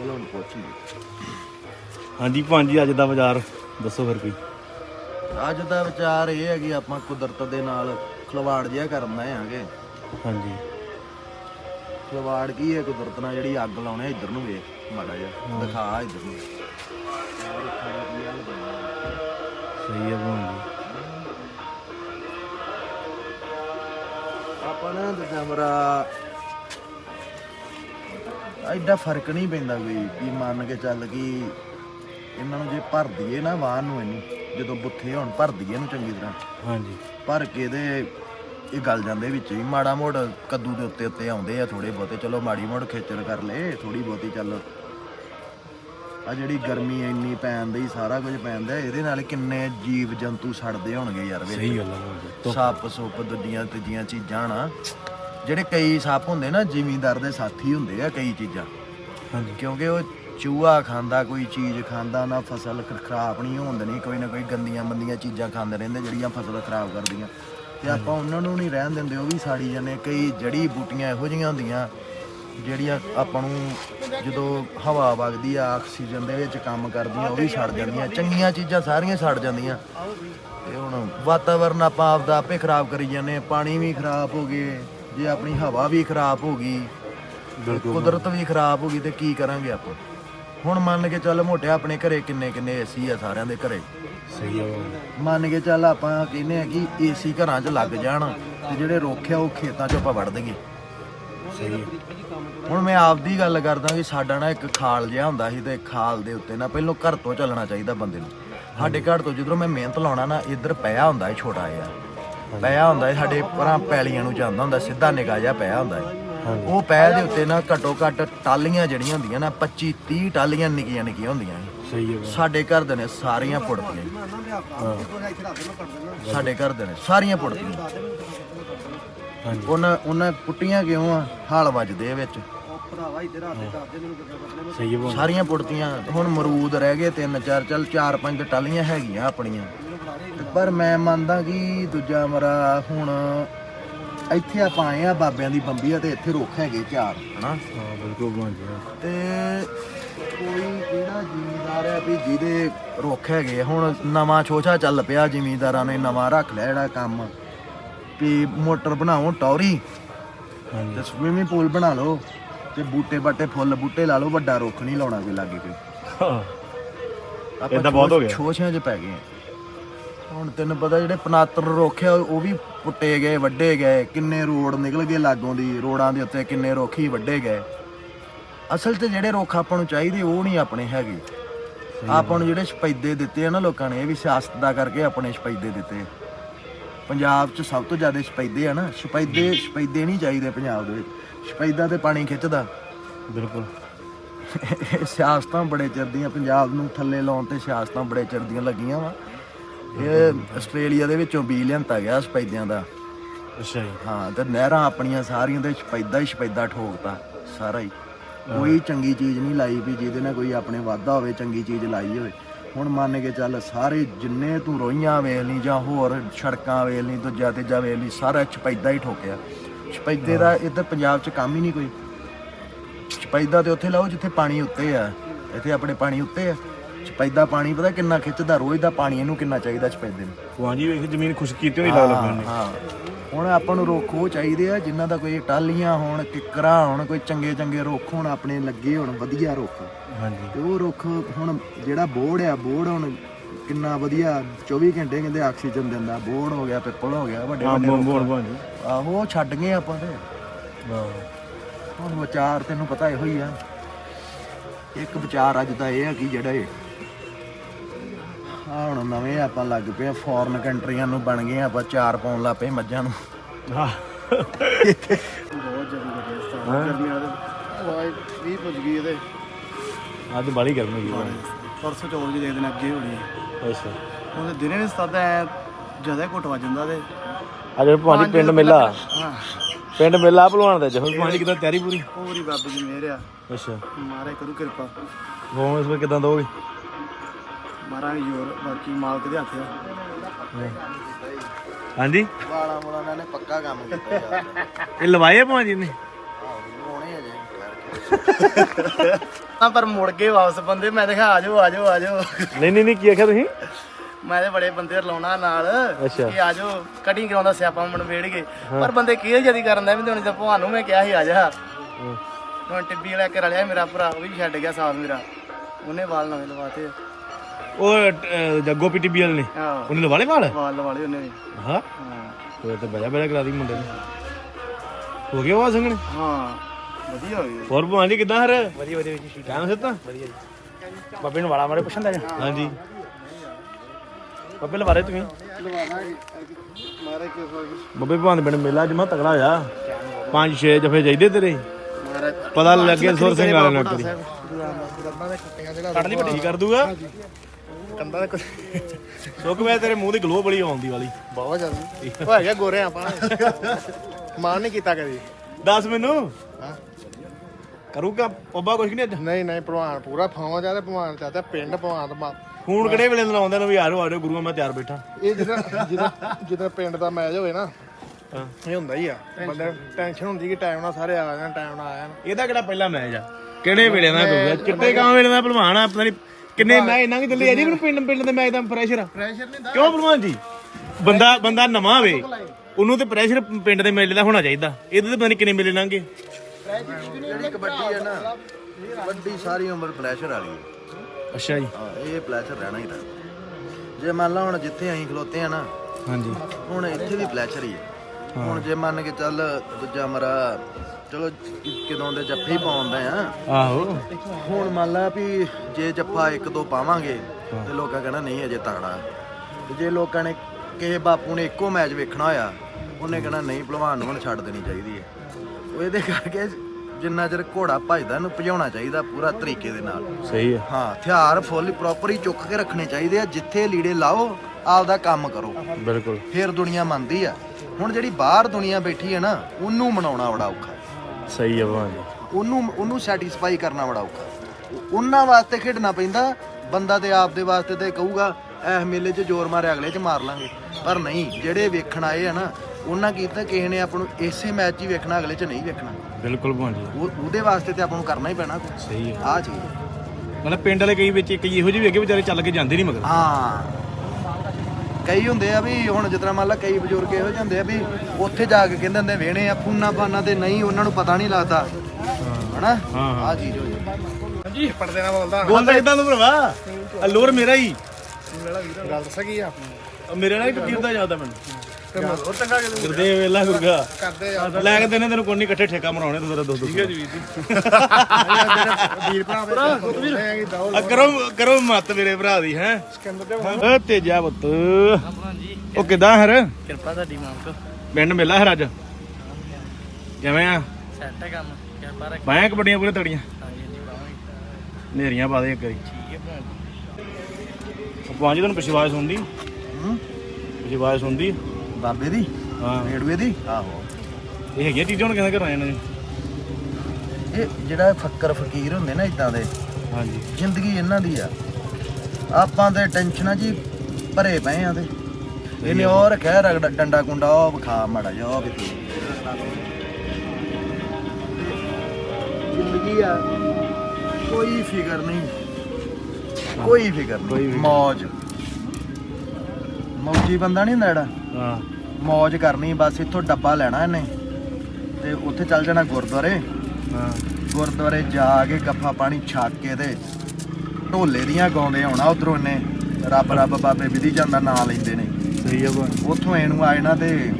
ਚਲੋ ਹੁਣ ਲਈ ਹਾਂਜੀ ਭਾਂਜੀ ਅੱਜ ਦਾ ਬਾਜ਼ਾਰ ਦੱਸੋ ਫਿਰ ਕੋਈ। ਅੱਜ ਦਾ ਵਿਚਾਰ ਇਹ ਹੈ ਕਿ ਆਪਾਂ ਕੁਦਰਤ ਦੇ ਨਾਲ ਖਲਵਾੜ ਜਿਹਾ ਕਰਨਾ ਹੈਗੇ। ਹਾਂਜੀ। ਖਲਵਾੜ ਕੀ ਹੈ ਕੁਦਰਤ ਨਾਲ? ਜਿਹੜੀ ਅੱਗ ਲਾਉਣੇ ਇੱਧਰ ਨੂੰ ਵੇਖ ਮਾੜਾ ਜਿਹਾ ਦਿਖਾ ਇੱਧਰ ਨੂੰ। ਸਹੀ ਹੈ ਭਾਂਜੀ ਆਪਾਂ ਨਾ ਦੂਜਾ ਮਰਾ ਐਡਾ ਫ਼ਰਕ ਨਹੀਂ ਪੈਂਦਾ ਕੋਈ ਕੀ ਮੰਨ ਕੇ ਚੱਲ ਕਿ ਇਹਨਾਂ ਨੂੰ ਜੇ ਭਰ ਦਈਏ ਨਾ ਵਾਹਨ ਨੂੰ ਇਹਨੂੰ ਜਦੋਂ ਬੁੱਥੇ ਹੋਣ ਭਰ ਦਈਏ ਇਹਨੂੰ ਚੰਗੀ ਤਰ੍ਹਾਂ। ਹਾਂਜੀ। ਭਰ ਕੇ ਦੇ ਇਹ ਗਲ ਜਾਂਦੇ ਵਿੱਚ ਹੀ ਮਾੜਾ ਮੋੜ ਕੱਦੂ ਦੇ ਉੱਤੇ ਉੱਤੇ ਆਉਂਦੇ ਆ ਥੋੜੇ ਬਹੁਤੇ ਚਲੋ ਮਾੜੀ ਮੋੜ ਖੇਚਲ ਕਰ ਲਏ ਥੋੜੀ ਬਹੁਤੀ ਚੱਲ। ਆ ਜਿਹੜੀ ਗਰਮੀ ਇੰਨੀ ਪੈਣ ਦੀ ਸਾਰਾ ਕੁਝ ਪੈਂਦਾ ਇਹਦੇ ਨਾਲ ਕਿੰਨੇ ਜੀਵ ਜੰਤੂ ਸੜਦੇ ਹੋਣਗੇ ਯਾਰ ਵਿੱਚ। ਸਹੀ ਗੱਲ ਹੈ ਸੱਪ ਸੁੱਪ ਦੂਜੀਆਂ ਤੀਜੀਆਂ ਚੀਜ਼ਾਂ ਨਾ। ਜਿਹੜੇ ਕਈ ਸੱਪ ਹੁੰਦੇ ਨਾ ਜ਼ਿਮੀਂਦਾਰ ਦੇ ਸਾਥੀ ਹੁੰਦੇ ਆ ਕਈ ਚੀਜ਼ਾਂ। ਹਾਂਜੀ। ਕਿਉਂਕਿ ਉਹ ਚੂਹਾ ਖਾਂਦਾ ਕੋਈ ਚੀਜ਼ ਖਾਂਦਾ ਨਾ ਫਸਲ ਖਰਾਬ ਨਹੀਂ ਹੋਣ ਦੇਣੀ ਕੋਈ ਨਾ ਕੋਈ ਗੰਦੀਆਂ ਮੰਦੀਆਂ ਚੀਜ਼ਾਂ ਖਾਂਦੇ ਰਹਿੰਦੇ ਜਿਹੜੀਆਂ ਫਸਲ ਖਰਾਬ ਕਰਦੀਆਂ। ਤੇ ਆਪਾਂ ਉਹਨਾਂ ਨੂੰ ਨਹੀਂ ਰਹਿਣ ਦਿੰਦੇ ਉਹ ਵੀ ਸਾੜੀ ਜਾਂਦੇ ਕਈ ਜੜੀ ਬੂਟੀਆਂ ਇਹੋ ਜਿਹੀਆਂ ਹੁੰਦੀਆਂ ਜਿਹੜੀਆਂ ਆਪਾਂ ਨੂੰ ਜਦੋਂ ਹਵਾ ਵਗਦੀ ਆ ਆਕਸੀਜਨ ਦੇ ਵਿੱਚ ਕੰਮ ਕਰਦੀਆਂ ਉਹ ਵੀ ਸੜ ਜਾਂਦੀਆਂ। ਚੰਗੀਆਂ ਚੀਜ਼ਾਂ ਸਾਰੀਆਂ ਸੜ ਜਾਂਦੀਆਂ। ਤੇ ਹੁਣ ਵਾਤਾਵਰਨ ਆਪਾਂ ਆਪਦਾ ਆਪੇ ਖਰਾਬ ਕਰੀ ਜਾਂਦੇ। ਪਾਣੀ ਵੀ ਖਰਾਬ ਹੋ ਗਏ ਜੇ ਆਪਣੀ ਹਵਾ ਵੀ ਖਰਾਬ ਹੋ ਗਈ ਕੁਦਰਤ ਵੀ ਖਰਾਬ ਹੋ ਗਈ ਤੇ ਕੀ ਕਰਾਂਗੇ ਆਪਾਂ? ਹੁਣ ਮੰਨ ਕੇ ਚੱਲ ਮੋਟਿਆ ਆਪਣੇ ਘਰੇ ਕਿੰਨੇ ਕਿੰਨੇ ਏਸੀ ਆ ਸਾਰਿਆਂ ਦੇ ਘਰੇ। ਸਹੀ ਭਾਂਜੀ ਮੰਨ ਕੇ ਚੱਲ ਆਪਾਂ ਕਹਿੰਦੇ ਆ ਕਿ ਏਸੀ ਘਰਾਂ 'ਚ ਲੱਗ ਜਾਣ ਤੇ ਜਿਹੜੇ ਰੁੱਖ ਆ ਉਹ ਖੇਤਾਂ 'ਚ ਆਪਾਂ ਵੱਢ ਦਈਏ। ਸਹੀ ਹੁਣ ਮੈਂ ਆਪਦੀ ਗੱਲ ਕਰਦਾ ਕਿ ਸਾਡਾ ਨਾ ਇੱਕ ਖਾਲ ਜਿਹਾ ਹੁੰਦਾ ਸੀ ਤੇ ਖਾਲ ਦੇ ਉੱਤੇ ਨਾ ਪਹਿਲੋਂ ਘਰ ਤੋਂ ਚੱਲਣਾ ਚਾਹੀਦਾ ਬੰਦੇ ਨੂੰ। ਸਾਡੇ ਘਰ ਤੋਂ ਜਦੋਂ ਮੈਂ ਮਿਹਨਤ ਲਾਉਣਾ ਨਾ ਇੱਧਰ ਪਿਆ ਹੁੰਦਾ ਹੈ ਛੋਟਾ ਜਿਹਾ। ਪਿਆ ਹੁੰਦਾ ਸਾਡੇ ਪਰਾਂ ਪੈਲੀਆਂ ਨੂੰ ਜਾਂਦਾ ਹੁੰਦਾ ਸਿੱਧਾ ਨਿਗਾਹ ਜਿਹਾ ਪਿਆ ਹੁੰਦਾ ਹੈ ਉਹ ਪੈ ਦੇ ਉੱਤੇ ਨਾ ਘੱਟੋ ਘੱਟ ਟਾਲੀਆਂ ਜਿਹੜੀਆਂ ਹੁੰਦੀਆਂ ਨਾ 25 30 ਟਾਲੀਆਂ ਨਿੱਕੀਆਂ ਨਿੱਕੀਆਂ ਹੁੰਦੀਆਂ। ਸਹੀ ਹੈ। ਸਾਡੇ ਘਰ ਦੇ ਨੇ ਸਾਰੀਆਂ ਪੁੱਟਦੀਆਂ ਜੀ। ਸਾਡੇ ਘਰ ਦੇ ਨੇ ਸਾਰੀਆਂ ਪੁੱਟਦੀਆਂ ਉਹਨਾਂ ਉਹਨਾਂ ਪੁੱਟੀਆਂ ਕਿਉਂ ਆ? ਹਾਲ ਵੱਜਦੇ ਵਿੱਚ। ਸਹੀ ਹੈ। ਸਾਰੀਆਂ ਪੁੱਟਦੀਆਂ ਹੁਣ ਮਰੂਦ ਰਹਿ ਗਏ ਤਿੰਨ ਚਾਰ ਚੱਲ ਚਾਰ ਪੰਜ ਟਾਲੀਆਂ ਹੈਗੀਆਂ ਆਪਣੀਆਂ। ਪਰ ਮੈਂ ਮੰਨਦਾ ਕਿ ਦੂਜਾ ਮਰਾ ਹੁਣ ਇੱਥੇ ਆਪਾਂ ਆਏ ਆ ਬਾਬਿਆਂ ਦੀ ਬੰਬੀ ਆ ਤੇ ਇੱਥੇ ਰੁੱਖ ਹੈਗੇ ਚਾਰ ਹਨਾ ਹਾਂ ਬਿਲਕੁਲ ਭਾਂਜੀ ਹਾਂ। ਤੇ ਕੋਈ ਕਿਹੜਾ ਜ਼ਿਮੀਦਾਰ ਹੈ ਵੀ ਜਿਹਦੇ ਰੁੱਖ ਹੈਗੇ। ਹੁਣ ਨਵਾਂ ਛੋਛਾ ਚੱਲ ਪਿਆ ਜ਼ਿਮੀਦਾਰਾਂ ਨੇ ਨਵਾਂ ਰੱਖ ਲਿਆ ਜਿਹੜਾ ਕੰਮ ਵੀ ਮੋਟਰ ਬਣਾਓ ਟੌਰੀ ਤੇ ਸਵਿਮਿੰਗ ਪੂਲ ਬਣਾ ਲਓ ਤੇ ਬੂਟੇ ਬਾਟੇ ਫੁੱਲ ਬੂਟੇ ਲਾ ਲਓ ਵੱਡਾ ਰੁੱਖ ਨਹੀਂ ਲਾਉਣਾ ਕੋਈ ਲਾਗੇ ਕੋਈ ਹਾਂ, ਬਹੁਤ ਹੋ ਗਿਆ। ਛੋਛਿਆਂ 'ਚ ਪੈ ਗਏ ਆ। ਹੁਣ ਤੈਨੂੰ ਪਤਾ ਜਿਹੜੇ ਪਨਾਤਰ ਰੁੱਖ ਆ ਉਹ ਵੀ ਪੁੱਟੇ ਗਏ ਵੱਡੇ ਗਏ। ਕਿੰਨੇ ਰੋਡ ਨਿਕਲ ਗਏ ਲਾਗੋਂ ਦੀ ਰੋਡਾਂ ਦੇ ਉੱਤੇ ਕਿੰਨੇ ਰੁੱਖ ਵੱਡੇ ਗਏ। ਅਸਲ 'ਚ ਜਿਹੜੇ ਰੁੱਖ ਆਪਾਂ ਨੂੰ ਚਾਹੀਦੇ ਉਹ ਨਹੀਂ ਆਪਣੇ ਹੈਗੇ। ਆਪਾਂ ਨੂੰ ਜਿਹੜੇ ਸਪੈਦੇ ਦਿੱਤੇ ਆ ਨਾ ਲੋਕਾਂ ਨੇ ਇਹ ਵੀ ਸਿਆਸਤ ਦਾ ਕਰਕੇ ਆਪਣੇ ਸਪੈਦੇ ਦਿੱਤੇ। ਪੰਜਾਬ 'ਚ ਸਭ ਤੋਂ ਜ਼ਿਆਦਾ ਸਪੈਦੇ ਆ ਨਾ ਸਪੈਦੇ ਸਪੈਦੇ ਨਹੀਂ ਚਾਹੀਦੇ ਪੰਜਾਬ ਦੇ ਵਿੱਚ। ਸਪੈਦਾ ਤੇ ਪਾਣੀ ਖਿੱਚਦਾ। ਬਿਲਕੁਲ। ਸਿਆਸਤਾਂ ਬੜੇ ਚਿਰ ਦੀਆਂ ਪੰਜਾਬ ਨੂੰ ਥੱਲੇ ਲਾਉਣ ਤੇ ਸਿਆਸਤਾਂ ਬੜੇ ਚਿਰ ਦੀਆਂ ਲੱਗੀਆਂ ਵਾ। ਇਹ ਆਸਟ੍ਰੇਲੀਆ ਦੇ ਵਿੱਚੋਂ ਬੀ ਲਿਆਂਤਾ ਗਿਆ ਸਪੈਦਿਆਂ ਦਾ। ਅੱਛਾ ਜੀ। ਹਾਂ ਤੇ ਨਹਿਰਾਂ ਆਪਣੀਆਂ ਸਾਰੀਆਂ ਦੇ ਸਪੈਦਾ ਹੀ ਸਪੈਦਾ ਠੋਕਤਾ ਸਾਰਾ ਹੀ। ਕੋਈ ਚੰਗੀ ਚੀਜ਼ ਨਹੀਂ ਲਾਈ ਵੀ ਜਿਹਦੇ ਨਾਲ ਕੋਈ ਆਪਣੇ ਵਾਧਾ ਹੋਵੇ ਚੰਗੀ ਚੀਜ਼ ਲਾਈ ਹੋਵੇ। ਹੁਣ ਮੰਨ ਕੇ ਚੱਲ ਸਾਰੇ ਜਿੰਨੇ ਤੂੰ ਰੋਈਆਂ ਵੇਲ ਨਹੀਂ ਜਾਂ ਹੋਰ ਸੜਕਾਂ ਵੇਲ ਨਹੀਂ ਦੂਜਾ ਤੀਜਾ ਵੇਲ ਨਹੀਂ ਸਾਰਾ ਸਪੈਦਾ ਹੀ ਠੋਕਿਆ। ਸਪੈਦੇ ਦਾ ਇੱਧਰ ਪੰਜਾਬ 'ਚ ਕੰਮ ਹੀ ਨਹੀਂ ਕੋਈ। ਸਪੈਦਾ ਤੇ ਉੱਥੇ ਲਾਓ ਜਿੱਥੇ ਪਾਣੀ ਉੱਤੇ ਆ। ਇੱਥੇ ਆਪਣੇ ਪਾਣੀ ਉੱਤੇ ਆ। ਸਪੈਦਾ ਪਾਣੀ ਪਤਾ ਕਿੰਨਾ ਖਿੱਚਦਾ ਰੋਜ਼ ਦਾ ਪਾਣੀ ਇਹਨੂੰ ਕਿੰਨਾ ਚਾਹੀਦਾ ਸਪੈਦੇ ਨੂੰ? ਭਾਂਜੀ ਵੇਖ ਜ਼ਮੀਨ ਖੁਸ਼ਕ ਕੀਤੀ ਹੋਈ ਲੱਗ ਲੱਗ ਹਾਂ ਹੁਣ ਆਪਾਂ ਨੂੰ ਰੁੱਖ ਉਹ ਚਾਹੀਦੇ ਆ ਜਿਨ੍ਹਾਂ ਦਾ ਕੋਈ ਟਾਲੀਆਂ ਹੋਣ ਕਿੱਕਰਾਂ ਹੋਣ ਕੋਈ ਚੰਗੇ ਚੰਗੇ ਰੁੱਖ ਹੋਣ ਆਪਣੇ ਲੱਗੇ ਹੋਣ ਵਧੀਆ ਰੁੱਖ। ਹਾਂਜੀ। ਤੇ ਉਹ ਰੁੱਖ ਹੁਣ ਜਿਹੜਾ ਬੋੜ ਆ ਬੋੜ ਹੁਣ ਕਿੰਨਾ ਵਧੀਆ 24 ਘੰਟੇ ਕਹਿੰਦੇ ਆਕਸੀਜਨ ਦਿੰਦਾ। ਬੋੜ ਹੋ ਗਿਆ ਪਿੱਪਲ ਹੋ ਗਿਆ ਵੱਡੇ ਵੱਡੇ ਰੁੱਖ। ਭਾਂਜੀ ਆਹੋ ਉਹ ਛੱਡ ਗਏ ਆਪਾਂ ਤੇ। ਹਾਂ ਹੁਣ ਵਿਚਾਰ ਤੈਨੂੰ ਪਤਾ ਇਹੋ ਹੀ ਆ। ਇੱਕ ਵਿਚਾਰ ਅੱਜ ਦਾ ਇਹ ਆ ਕਿ ਜਿਹੜਾ ਇਹ ਆ ਹੁਣ ਨਵੇਂ ਆਪਾਂ ਲੱਗ ਪਏ ਆ ਫੋਰਨ ਕੰਟਰੀਆਂ ਨੂੰ ਬਣ ਗਏ ਆ, ਆਪਾਂ ਚਾਰ ਪਾਉਣ ਲੱਗ ਪਏ ਮੱਝਾਂ ਨੂੰ। ਹਾਂ ਬਹੁਤ ਜ਼ਬਰਦਸਤ ਆ ਗਰਮੀਆਂ ਦੇ ਆਵਾਜ਼ ਵੀ ਪੁੱਜ ਗਈ ਇਹਦੇ। ਅੱਜ ਬਾਲੀ ਗਰਮ ਹੋ ਗਈ ਭਾਂਜੀ ਪਰਸੋਂ ਚੌਲ ਜੀ ਦੇ ਦਿਨ ਅੱਗੇ ਹੋਣੀ ਅੱਛਾ। ਉਹਦੇ ਦਿਨੇ ਵੀ ਸਤਾਦਾ ਐ ਜ਼ਿਆਦਾ ਘੁੱਟ ਵੱਜ ਜਾਂਦਾ ਤੇ। ਅੱਜ ਭਾਂਜੀ ਪਿੰਡ ਮੇਲਾ। ਹਾਂ। ਪਿੰਡ ਮੇਲਾ ਭਲਵਾਨ ਦਾ ਜਹੋ ਭਾਂਜੀ ਕਿਦਾਂ ਤਿਆਰੀ ਪੂਰੀ? ਪੂਰੀ ਬਾਬੇ ਦੀ ਮਿਹਰ ਆ। ਅੱਛਾ। ਮਾਰੇ ਕਰੂ ਕਿਰਪਾ। ਇਸ ਵੇ ਕਿਦਾਂ ਦੋਗੇ ਮਾਰਾਂਗੇ ਜੋਰ ਬਾਕੀ ਮਾਲਕ ਦੇ ਹੱਥ ਆ। ਹਾਂਜੀ? ਵਾਲਾ ਮੁਲਾ ਨੇ ਪੱਕਾ ਕੰਮ ਕੀਤਾ ਯਾਰ। ਇਹ ਲਵਾਏ ਨੇ ਆਹੋ ਲਵਾਉਣੇ ਅਜੇ ਆ ਪਰ ਮੁੜ ਕੇ ਵਾਪਸ ਬੰਦੇ ਮੈਂ ਦੇਖਿਆ ਆਜੋ ਆਜੋ ਆਜੋ। ਨਹੀਂ ਨਹੀਂ ਨਹੀਂ ਕੀ ਆਖਿਆ ਤੁਸੀਂ? ਮੈਂ ਤੇ ਬੜੇ ਬੰਦੇ ਰਲਾਉਣਾ ਨਾਲ ਅੱਛਾ। ਕਿ ਆਜੋ ਕਟਿੰਗ ਕਰਾਉਂਦਾ ਸਿਆਪਾ ਮਣ ਵੇੜ ਕੇ। ਪਰ ਬੰਦੇ ਕੀ ਜਦੀ ਕਰਨ ਦਾ ਵੀ ਤੇ ਹੁਣ ਤਾਂ ਭਵਾਨ ਨੂੰ ਮੈਂ ਕਿਹਾ ਸੀ ਆਜਾ ਹੁਣ ਟਿੱਬੀ ਲੈ ਕੇ ਰਲਿਆ ਮੇਰਾ ਭਰਾ ਉਹ ਵੀ ਛੱਡ ਗਿਆ ਸਾਥ ਮੇਰਾ। ਉਹਨੇ ਵਾਲ ਨਵੇਂ ਲਵਾਤੇ ਉਹ ਅਹ, ਜੱਗੋ ਪੀਟੀਬੀ ਵਾਲੇ ਨੇ। ਆਹ ਉਹਨੇ ਲਵਾਲੇ ਵਾਲ? ਵਾਲ ਲਵਾਲੇ ਉਹਨੇ ਵੀ। ਹਾਂ। ਹਾਂ। ਉਹ ਤੇ ਬਜਾ ਬਜਾ ਕਰਾ ਦੀ ਮੁੰਡੇ ਨੇ। ਹੋ ਗਿਆ ਵਾ ਸੰਗਣੇ ਹਾਂ ਵਧੀਆ ਹੋ ਗਈ। ਹੋਰ ਜੀ ਕਿੱਦਾਂ ਹਰ? ਵਧੀਆ ਵਧੀਆ ਜੀ ਕਾਮ ਸਿੱਤਾ ਵਧੀਆ ਜੀ। ਬਾਬੇ ਨੂੰ ਵਾਲਾ ਮਾਰੇ ਪੁੱਛਣ ਦਾ ਹਾਂਜੀ। ਬੱਬੇ ਲਵਾਰੇ ਤੁਸੀਂ? ਬੱਬੇ ਭਵਾਨ ਦੇ ਪਿੰਡ ਮੇਲਾ ਜਮਾ ਤਗੜਾ ਹੋਇਆ। ਪੰਜ ਛੇ ਜਫੇ ਜਾਈਦੇ ਤੇਰੇ। ਮਾਰੇ ਪਤਾ ਲੱਗੇ ਸੁਰ ਸਿੰਘ ਵਾਲੇ ਦੇ ਕੱਢ ਲਈ ਵੱਡੀ ਕਰ ਦੂਗਾ। ਕੰਦਾਂ ਦੇ ਸੁੱਕ ਵੇ ਤੇਰੇ ਮੂੰਹ ਦੀ ਗਲੋ ਬੜੀ ਆਉਂਦੀ ਵਾਲੀ। ਬਹੁਤ ਜਲਦੀ ਉਹ ਹੈਗਾ ਗੋਰੇ ਆਪਾਂ। ਮਾਨ ਨਹੀਂ ਕੀਤਾ ਕਦੀ। ਦੱਸ ਮੈਨੂੰ। ਹਾਂ। ਕਰੂਗਾ। ਪੱਬਾ ਕੁਛ ਨਹੀਂ ਅੱਜ? ਨਹੀਂ ਨਹੀਂ ਭਲਵਾਨ ਪੂਰਾ ਆ ਤੇ ਭਲਵਾਨ ਚਾਹਤਾ ਪਿੰਡ ਭਲਵਾਨ ਮਾ- ਫੋਨ ਕਿਹੜੇ ਵੇਲੇ ਲਾਉਂਦੇ ਨੇ ਵੀ ਆਰੋ ਆਰੋ ਗੁਰੂਆ ਮੈਂ ਤਿਆਰ ਬੈਠਾ। ਇਹ ਜਿਹੜਾ ਜਿਹੜਾ ਜਦੋਂ ਪਿੰਡ ਦਾ ਮੈਚ ਹੋਵੇ ਨਾ ਹਾਂ। ਇਹ ਹੁੰਦਾ ਹੀ ਆ। ਬੰਦੇ ਟੈਨਸ਼ਨ ਹੁੰਦੀ ਕਿ ਟਾਈਮ ਨਾਲ ਸਾਰੇ ਆ ਜਾਣ ਟਾਈਮ ਨਾਲ ਆ ਜਾਣ। ਇਹਦਾ ਕਿਹੜਾ ਪਹਿਲਾ ਮੈਚ ਆ? ਕਿਹੜੇ ਵੇਲੇ ਦਾ ਹੋਊਗਾ ਚਿੱਟੇ ਕਾਂ ਵੇਲੇ ਦਾ ਭਲਵਾਨ ਆ ਪਤਾ ਨਹੀਂ ਕਿੰਨੇ ਮੈਚ ਇਹਨਾਂ ਕੀ ਚੱਲੇ ਆ ਜੀ ਮੈਨੂੰ ਪਿੰਡ ਪਿੰਡ ਦੇ ਮੈਚ ਦਾ ਪ੍ਰੈਸ਼ਰ ਆ। ਪ੍ਰੈਸ਼ਰ ਨਹੀਂ ਕਿਉਂ ਭਲਵਾਨ ਜੀ? ਬੰਦਾ ਬੰਦਾ ਨਵਾਂ ਹੋਵੇ ਉਹਨੂੰ ਤੇ ਪ੍ਰੈਸ਼ਰ ਪਿੰਡ ਦੇ ਮੇਲੇ ਦਾ ਹੋਣਾ ਚਾਹੀਦਾ। ਇਹਦੇ ਤੇ ਪਤਾ ਨਹੀਂ ਕਿੰਨੇ ਮੇਲੇ ਲੰਘੇ। ਜਿਹੜੀ ਕਬੱਡੀ ਹੈ ਨਾ ਕਬੱਡੀ ਸਾਰੀ ਉਮਰ ਪਲੈਸ਼ਰ ਵਾਲੀ ਹੈ। ਅੱਛਾ ਜੀ। ਹਾਂ ਇਹ ਪਲੈਸ਼ਰ ਰਹਿਣਾ ਹੀ ਰਹਿਣਾ। ਜੇ ਮੰਨ ਲਾ ਹੁਣ ਜਿੱਥੇ ਅਸੀਂ ਖਲੋਤੇ ਆ ਨਾ ਹਾਂਜੀ। ਹੁਣ ਇੱਥੇ ਵੀ ਪਲੈਸ਼ਰ ਹੀ। ਹੈ। ਹੁਣ ਜੇ ਮੰਨ ਕੇ ਚੱਲ ਦੂਜਾ ਮਰਾ ਚਲੋ ਕਿਦੋਂ ਦੇ ਜੱਫੇ ਹੀ ਪਾਉਂਦੇ ਆ। ਆਹੋ। ਹੁਣ ਮੰਨ ਲਾ ਵੀ ਜੇ ਜੱਫਾ ਇੱਕ ਦੋ ਪਾਵਾਂਗੇ ਤੇ ਲੋਕਾਂ ਕਹਿਣਾ ਨਹੀਂ ਅਜੇ ਤਗੜਾ ਤੇ ਜੇ ਲੋਕਾਂ ਨੇ ਕਿਸੇ ਬਾਪੂ ਨੇ ਇੱਕੋ ਮੈਚ ਵੇਖਣਾ ਹੋਇਆ ਉਹਨੇ ਕਹਿਣਾ ਨਹੀਂ ਭਲਵਾਨ ਨੂੰ ਹੁਣ ਛੱਡ ਦੇਣੀ ਚਾਹੀਦੀ ਹੈ। ਉਹ ਇਹਦੇ ਕਰਕੇ ਜਿੰਨਾ ਚਿਰ ਘੋੜਾ ਭਜਦਾ ਇਹਨੂੰ ਭਜਾਉਣਾ ਚਾਹੀਦਾ ਪੂਰਾ ਤਰੀਕੇ ਦੇ ਨਾਲ। ਸਹੀ ਹੈ। ਹਾਂ ਹਥਿਆਰ ਫੁੱਲ ਪ੍ਰੋਪਰ ਹੀ ਚੁੱਕ ਕੇ ਰੱਖਣੇ ਚਾਹੀਦੇ ਆ ਜਿੱਥੇ ਲੀੜੇ ਲਾਓ ਆਪਦਾ ਕੰਮ ਕਰੋ। ਬਿਲਕੁਲ। ਫਿਰ ਦੁਨੀਆ ਮੰਨਦੀ ਆ। ਹੁਣ ਜਿਹੜੀ ਬਾਹਰ ਦੁਨੀਆ ਬੈਠੀ ਹੈ ਨਾ ਉਹਨੂੰ ਮਨਾਉਣਾ ਬੜਾ ਔਖਾ। ਸਹੀ ਹੈ ਭਲਵਾਨ ਜੀ ਉਹਨੂੰ ਉਹਨੂੰ ਸੈਟੀਸਫਾਈ ਕਰਨਾ ਬੜਾ ਔਖਾ। ਉਹ- ਉਹਨਾਂ ਵਾਸਤੇ ਖੇਡਣਾ ਪੈਂਦਾ ਬੰਦਾ ਤੇ ਆਪ ਦੇ ਵਾਸਤੇ ਤੇ ਕਹੂਗਾ ਐਸ ਮੇਲੇ 'ਚ ਜ਼ੋਰ ਮਾਰੇ ਅਗਲੇ 'ਚ ਮਾਰ ਲਾਂਗੇ। ਪਰ ਨਹੀਂ ਜਿਹੜੇ ਵੇਖਣ ਆਏ ਆ ਨਾ ਉਹਨਾਂ ਕੀਤਾ ਕਿਸੇ ਨੇ ਆਪਾਂ ਨੂੰ ਇਸੇ ਮੈਚ 'ਚ ਹੀ ਵੇਖਣਾ ਅਗਲੇ 'ਚ ਨਹੀਂ ਵੇਖਣਾ। ਬਿਲਕੁਲ ਭਲਵਾਨ ਜੀ। ਉਹ ਉਹਦੇ ਵਾਸਤੇ ਤੇ ਆਪਾਂ ਨੂੰ ਕਰਨਾ ਹੀ ਪੈਣਾ ਸਹੀ ਹੈ ਆਹ ਚੀਜ਼। ਮਤਲਬ ਪਿੰਡ ਵਾਲੇ ਕਈ ਵਿੱਚ ਕਈ ਇਹੋ ਜਿਹੇ ਵੀ ਅੱਗੇ ਵਿਚਾਰੇ ਚੱਲ ਕੇ ਜਾਂਦੇ ਨਹੀਂ ਮਗਰ। ਹਾਂ। ਕਈ ਹੁੰਦੇ ਆ ਵੀ ਹੁਣ ਜਿਸ ਤਰ੍ਹਾਂ ਮੰਨ ਲਾ ਕਈ ਬਜ਼ੁਰਗ ਇਹੋ ਜਿਹੇ ਹੁੰਦੇ ਆ ਵੀ ਉੱਥੇ ਜਾ ਕੇ ਕਹਿੰਦੇ ਹੁੰਦੇ ਵੇਣੇ ਆ ਫੂਨਾ ਫਾਨਾ ਤੇ ਨਹੀਂ ਉਹਨਾਂ ਨੂੰ ਪਤਾ ਨਹੀਂ ਲੱਗਦਾ। ਹਨਾ। ਆਹ ਚੀਜ਼ ਹੋ ਜਾਂਦੀ। ਹਾਂਜੀ ਪੜਦੇ ਨਾਲ ਬੋਲਦਾ। ਬੋਲਦਾ ਇਦਾਂ ਨੂੰ ਭਰਾਵਾ? ਆ। ਲੋਰ ਮੇਰਾ ਹੀ। ਗੱਲ ਦੱਸਾਂ ਕੀ ਆ? ਆ ਮੇਰੇ ਨਾਲ ਹੀ ਟੁੱਟੀ ਹੁੰਦਾ ਜਾਂਦਾ ਮੈਨੂੰ। ਹੋਰ ਚੰਗਾ ਵੇਲਾ ਗੁਰਗਾ। ਕਰਦੇ ਆ। ਲੈ ਕੇ ਦੇਣੇ ਤੈਨੂੰ ਕੋਈ ਨਹੀਂ ਇਕੱਠੇ ਠੇਕਾ ਮਰਾਉਣੇ ਤੂੰ ਤੇਰਾ ਦੋ ਦੋ ਠੀਕ ਹੈ ਜੀ ਵੀਰ ਭਰਾ ਵੀਰ। ਦਾਉ ਆ ਕਰੋ ਕਰੋ ਮਤ ਮੇਰੇ ਭਰਾ ਦੀ ਹੈ। ਸਿਕੰਦਰ ਦੇ ਓ ਤੇਜਾ ਪੁੱਤ। ਉਹ ਕਿਦਾਂ ਹਰ? ਕਿਰਪਾ ਤੁਹਾਡੀ ਮਾਂ ਪਿੰਡ ਮੇਲਾ ਹਰ ਅੱਜ? ਕਿਵੇਂ ਆ? ਸੈਟ ਹੈ ਕੰਮ ਕਿਰਪਾ ਰੱਖ। ਬਾਹਾਂ ਕਬੱਡੀਆਂ ਪੂਰੇ ਤੜੀਆਂ ਨੇਰੀਆਂ ਪਾ ਦੇ ਇੱਕ ਵਾਰੀ। ਠੀਕ ਹੈ ਭਰਾ ਪੰਜ ਤੁਹਾਨੂੰ ਵਿਸ਼ਵਾਸ ਹੁੰਦੀ ਹੂੰ? ਵਿਸ਼ਵਾਸ ਹੁੰਦੀ ਬਾਬੇ ਦੀ? ਹਾਂ। ਰੇਡਵੇ ਦੀ? ਆਹੋ। ਇਹ ਹੈਗੀਆਂ ਚੀਜ਼ਾਂ ਹੁਣ ਕਿਹਨਾਂ ਘਰ ਆਏ ਨੇ ਇਹ ਜਿਹੜਾ ਫੱਕਰ ਫਕੀਰ ਹੁੰਦੇ ਨਾ ਇਦਾਂ ਦੇ ਹਾਂਜੀ। ਜ਼ਿੰਦਗੀ ਇਹਨਾਂ ਦੀ ਆ। ਆਪਾਂ ਤੇ ਟੈਨਸ਼ਨਾਂ ਜੀ ਭਰੇ ਪਏ ਆ ਤੇ। ਇਹਨੇ ਉਹ ਰੱਖਿਆ ਰਗੜਾ ਡੰਡਾ ਕੁੰਡਾ ਉਹ ਵਿਖਾ ਮਾੜਾ ਉਹ ਵੀ ਤੂੰ। ਜ਼ਿੰਦਗੀ ਆ ਕੋਈ ਫਿਕਰ ਨਹੀਂ। ਕੋਈ ਫਿਕਰ ਕੋਈ ਨਹੀਂ। ਫਿਕਰ ਮौज ਮੌਜੀ ਬੰਦਾ ਨਹੀਂ ਹੁੰਦਾ ਜਿਹੜਾ? ਹਾਂ। ਮौज ਕਰਨੀ ਬਸ ਇੱਥੋਂ ਡੱਬਾ ਲੈਣਾ ਇਹਨੇ। ਤੇ ਉੱਥੇ ਚੱਲ ਜਾਣਾ ਗੁਰਦੁਆਰੇ। ਹਾਂ। ਗੁਰਦੁਆਰੇ ਜਾ ਕੇ ਗੱਫਾ ਪਾਣੀ ਛੱਕ ਕੇ ਤੇ ਢੋਲੇ ਦੀਆਂ ਗਾਉਂਦੇ ਆਉਣਾ ਉਧਰੋਂ ਇਹਨੇ। ਰੱਬ ਰੱਬ ਬਾਬੇ ਵਿਧੀ ਜਾਂਦਾ ਨਾਂ ਲੈਂਦੇ ਨੇ। ਸਹੀ ਆ ਭਾਈ ਉੱਥੋਂ ਇਹਨੂੰ ਆ ਜਾਣਾ ਤੇ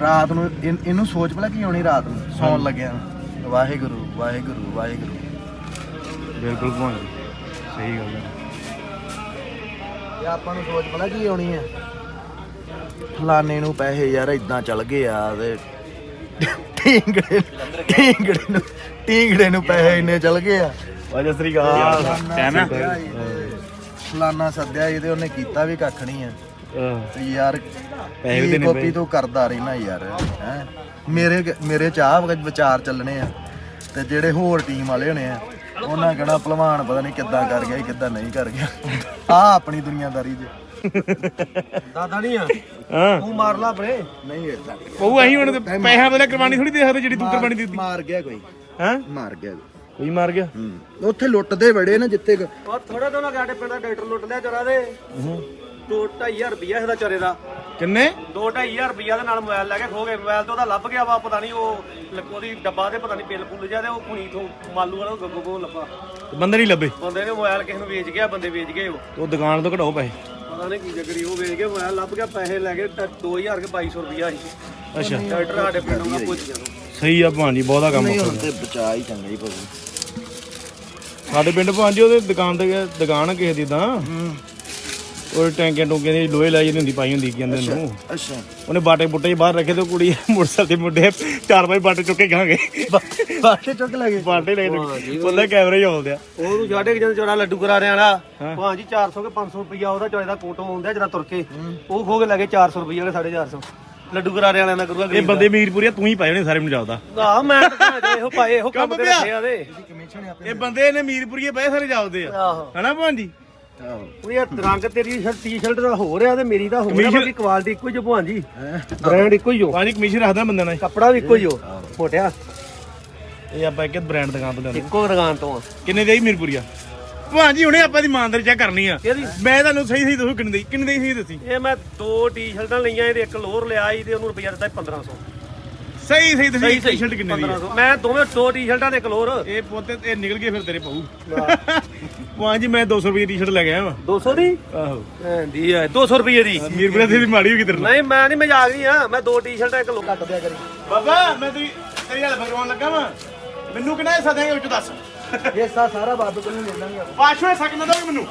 ਰਾਤ ਨੂੰ ਇਨ- ਇਹਨੂੰ ਸੋਚ ਭਲਾ ਕੀ ਆਉਣੀ ਰਾਤ ਨੂੰ? ਸੌਣ ਲੱਗਿਆ ਵਾਹਿਗੁਰੂ ਵਾਹਿਗੁਰੂ ਵਾਹਿਗੁਰੂ। ਬਿਲਕੁਲ ਭਾਈ ਸਹੀ ਗੱਲ ਹੈ ਇਹ ਆਪਾਂ ਨੂੰ ਸੋਚ ਭਲਾ ਕੀ ਆਉਣੀ ਆ? ਫਲਾਣੇ ਨੂੰ ਪੈਸੇ ਯਾਰ ਇਦਾਂ ਚੱਲ ਗਏ ਆ ਤੇ ਢੀਂਗੜੇ ਢੀਂਗੜੇ ਨੂੰ ਢੀਂਗੜੇ ਨੂੰ ਪੈਸੇ ਇੰਨੇ ਚੱਲ ਗਏ ਆ। ਵਾਜਾ ਸ੍ਰੀ ਅਕਾਲ। ਟਾਈਮ ਫਲਾਨਾ ਸੱਦਿਆ ਇਹਦੇ ਉਹਨੇ ਕੀਤਾ ਵੀ ਕੱਖ ਨਹੀਂ ਆ। ਤੇ ਯਾਰ ਪੈਸੇ ਵੀ ਦੇਣੇ ਪਏ। ਤੂੰ ਕਰਦਾ ਰਹਿਣਾ ਯਾਰ ਹੈ? ਮੇਰੇ ਮੇਰੇ ਚਾਹ ਵਿਚਾਰ ਚੱਲਣੇ ਆ ਤੇ ਜਿਹੜੇ ਹੋਰ ਟੀਮ ਵਾਲੇ ਹੋਣੇ ਆ ਉਹਨਾਂ ਕਹਣਾ ਭਲਵਾਨ ਪਤਾ ਨਹੀਂ ਕਿੱਦਾਂ ਕਰ ਗਿਆ ਕਿੱਦਾਂ ਨਹੀਂ ਕਰ ਗਿਆ। ਆ ਆਪਣੀ ਦੁਨੀਆਦਾਰੀ ਜੇ ਦਾਦਾ ਨਹੀਂ ਆ। ਹਾਂ। ਤੂੰ ਮਾਰ ਲਾ ਆਪਣੇ। ਨਹੀਂ ਏਦਾਂ ਉਹ ਅਸੀਂ ਹੁਣ ਪੈਸਿਆਂ ਬਦਲੇ ਕੁਰਬਾਨੀ ਥੋੜੀ ਦੇ ਸਕਦੇ ਜਿਹੜੀ ਤੂੰ ਕੁਰਬਾਨੀ ਦਿੱਤੀ। ਮਾਰ ਗਿਆ ਕੋਈ। ਹੈ? ਮਾਰ ਗਿਆ। ਕੋਈ ਮਾਰ ਗਿਆ? ਹੂੰ। ਉੱਥੇ ਲੁੱਟਦੇ ਬੜੇ ਨਾ ਜਿੱਥੇ ਉਹ ਥੋੜਾ ਤੋਂ ਨਾ ਪਿੰਡ ਦਾ ਡਾਕਟਰ ਲੁੱਟ ਲਿਆ ਚੋਰਾ ਦੇ। 2-2500 ਰੁਪਿਆ ਇਹਦਾ ਚੋਰੇ ਦਾ। ਕਿੰਨੇ? 2-2500 ਰੁਪਿਆ ਦੇ ਨਾਲ ਮੋਬਾਈਲ ਲੈ ਕੇ ਖੋ ਗਏ। ਮੋਬਾਈਲ ਤੋਂ ਉਹਦਾ ਲੱਭ ਗਿਆ ਵਾ ਪਤਾ ਨਹੀਂ ਉਹ ਉਹਦੀ ਡੱਬਾ ਤੇ ਪਤਾ ਨਹੀਂ ਬਿੱਲ ਪੁੱਲ ਜਾ ਤੇ ਉਹ ਕੁਣੀ ਤੋਂ ਮਾਲੂ ਵਾਲਾ ਗੱਗੋ ਕੋ ਲੱਭਾ। ਬੰਦੇ ਨਹੀਂ ਲੱਭੇ? ਬੰਦੇ ਨੇ ਮੋਬਾਈਲ ਕਿਸੇ ਨੂੰ ਵੇਚ ਗਿਆ ਬੰਦੇ ਵੇਚ ਗਏ ਉਹ। ਉਹ ਦੁਕਾਨ ਤੋਂ ਕਢਾਓ ਪੈਸੇ। ਪਤਾ ਨਹੀਂ ਕੀ ਜਗਰੀ ਉਹ ਵੇਚ ਕੇ ਮੋਬਾਈਲ ਲੱਭ ਗਿਆ ਪੈਸੇ ਲੈ ਕੇ 2000 ਕੇ 2200 ਰੁਪਿਆ ਸੀ। ਅੱਛਾ। ਡਾਕਟਰ ਸਾਡੇ ਪਿੰਡ ਦਾ ਪੁੱਛ ਗਿਆ। ਸਹੀ ਆ ਭਾਂਜੀ ਬਹੁਤਾ ਕੰਮ ਨਹੀਂ ਹੋ ਹੁਣ ਤੇ ਬਚਾ ਹੀ ਚੰਗਾ ਹੀ ਪਊ ਸਾਡੇ ਪਿੰਡ ਭਾਂਜੀ ਉਹਦੇ ਦੁਕਾਨ ਤੇ ਗਿਆ- ਦੁਕਾਨ ਆ ਕਿਸੇ ਦੀ ਤਾਂ। ਉਹ ਟੈਂਕੀਆਂ ਟੂੰਕੀਆਂ ਦੀ ਲੋਹੇ ਲਾਈ ਜਾਂਦੀ ਹੁੰਦੀ ਪਾਈ ਹੁੰਦੀ ਕੀ ਕਹਿੰਦੇ ਉਹਨੂੰ ਅੱਛਾ ਉਹਨੇ ਬਾਟੇ ਬੁੱਟੇ ਬਾਹਰ ਰੱਖੇ ਤੇ ਉਹ ਕੁੜੀ ਮੋਟਰਸਾਈਕਲ ਤੇ ਮੁੰਡੇ ਚਾਰ ਪੰਜ ਬਾਟੇ ਚੁੱਕ ਗਾਂਗੇ ਬਾਟੇ ਚੁੱਕ ਲਗੇ ਬਾਟੇ ਲੈ ਉਹਦਾ ਕੈਮਰੇ ਹੀ ਆਉਂਦੇ ਆ ਉਹਨੂੰ ਸਾਡੇ ਕਿ ਜਦੋਂ ਚੋਰਾ ਲੱਡੂ ਕਰਾ ਰਿਆ ਵਾਲਾ ਭਾਂਜੀ 400 ਕੇ 500 ਰੁਪਿਆ ਉਹਦਾ ਚੋਰੇ ਦਾ ਕੋਟੋ ਆਉਂਦਾ ਜਿਹੜਾ ਤੁਰ ਕੇ। ਉਹ ਖੋ ਕੇ ਲੈ ਗਏ 400 ਰੁਪਿਆ ਕੇ 450 ਲੱਡੂ ਕਰਾ ਰਿਆ ਵਾਲਿਆਂ ਦਾ ਕਰੂਗਾ ਇਹ ਬੰਦੇ ਮੀਰਪੁਰੀਆ ਤੂੰ ਹੀ ਪਾਏ ਨੇ ਸਾਰੇ ਮੈਨੂੰ ਜਾਪਦਾ। ਆਹ ਮੈਂ ਇਹੋ ਪਾਏ ਇਹੋ ਕੰਮ ਤੇ ਪਿਆ। ਰੱਖੇ ਆ ਦੇ ਇਹ ਬੰਦੇ ਨੇ ਮੀਰਪੁਰੀਏ ਪਏ ਸਾਰੇ ਜਾਪਦੇ ਆ। ਹਨਾ ਭਾਂਜੀ ਉਹ ਯਾਰ ਰੰਗ ਤੇਰੀ ਸ਼ਰਟ ਟੀ-ਸ਼ਰਟ ਦਾ ਹੋ ਰਿਹਾ ਤੇ ਮੇਰੀ ਦਾ ਹੋ ਰਿਹਾ ਬਾਕੀ ਕੁਆਲਿਟੀ ਇੱਕੋ ਹੀ ਜੋ। ਬ੍ਰਾਂਡ ਇੱਕੋ ਹੀ ਹੋ ਭਾਂਜੀ ਕਮਿਸ਼ਨ ਰੱਖਦਾ ਬੰਦੇ ਨਾਲ ਕੱਪੜਾ ਵੀ ਇੱਕੋ ਹੀ ਹੋ। ਮੋਟਿਆ। ਇਹ ਆਪਾਂ ਇੱਕ ਬ੍ਰਾਂਡ ਦੁਕਾਨ ਤੋਂ ਲੈਂਦੇ ਇੱਕੋ ਦੁਕਾਨ ਤੋਂ ਆ। ਕਿੰਨੇ ਦੀ ਆਈ ਮੀਰਪੁਰੀਆ? ਭਾਂਜੀ ਹੁਣੇ ਆਪਾਂ ਦੀ ਇਮਾਨਦਾਰੀ ਚੈੱਕ ਕਰਨੀ ਆ। ਕਿਹਦੀ? ਮੈਂ ਤੁਹਾਨੂੰ ਸਹੀ ਸਹੀ ਦੱਸੋ ਕਿੰਨੇ ਦੀ ਕਿੰਨੇ ਦੀ ਸਹੀ ਦੱਸੀ? ਇਹ ਮੈਂ ਦੋ ਟੀ-ਸ਼ਰਟਾਂ ਲਈਆਂ ਇਹਦੇ ਇੱਕ ਲੋਅਰ ਲਿਆ ਸੀ ਤੇ ਉਹਨੂੰ ਰੁਪਈਆ ਦਿੱਤਾ 1500 ਸਹੀ ਸਹੀ ਦੱਸੀ ਟੀ-ਸ਼ਰਟ ਕਿੰਨੇ ਦੀ ਆ? 1500 ਮੈਂ ਦੋਵੇਂ ਦੋ ਟੀ-ਸ਼ਰਟਾਂ ਤੇ ਇੱਕ ਲੋਅਰ ਇਹ ਪੋਤੇ ਇਹ ਨਿਕਲ ਗਏ ਫਿਰ ਤੇਰੇ ਪਾਉ ਭਾਂਜੀ ਮੈਂ 200 ਰੁਪਏ ਦੀ ਟੀ-ਸ਼ਰਟ ਲੈ ਕੇ ਆਇਆ ਵਾ। 200 ਦੀ? ਆਹੋ। ਦੀ ਹੈ 200 ਰੁਪਏ ਦੀ। ਮੀਰਪੁਰੀਆ ਦੀ ਮਾੜੀ ਹੋ ਗਈ ਤੇਰੇ ਨਾਲ। ਨਹੀਂ ਮੈਂ ਨਹੀਂ ਮਜ਼ਾਕ ਨਹੀਂ ਆ। ਮੈਂ ਦੋ ਟੀ-ਸ਼ਰਟਾਂ ਇੱਕ ਕੱਟ ਦਿਆ ਕਰੀ। ਬਾਬਾ ਮੈਂ ਤੇਰੀ ਤੇਰੀ ਗੱਲ ਫਰਮਾਉਣ ਲੱਗਾ ਵਾ। ਮੈਨੂੰ ਕਿਹੜਾ ਹਿੱਸਾ ਦੇਂਗੇ ਵਿੱਚ ਦੱਸ? ਹਿੱਸਾ ਸਾਰਾ ਬਾਬੇ ਕੋਲ ਲੈ ਲਾਂਗੇ ਪਾਸ਼ਵੇ ਸਕਦਾ ਦੋ ਮੈਨੂੰ।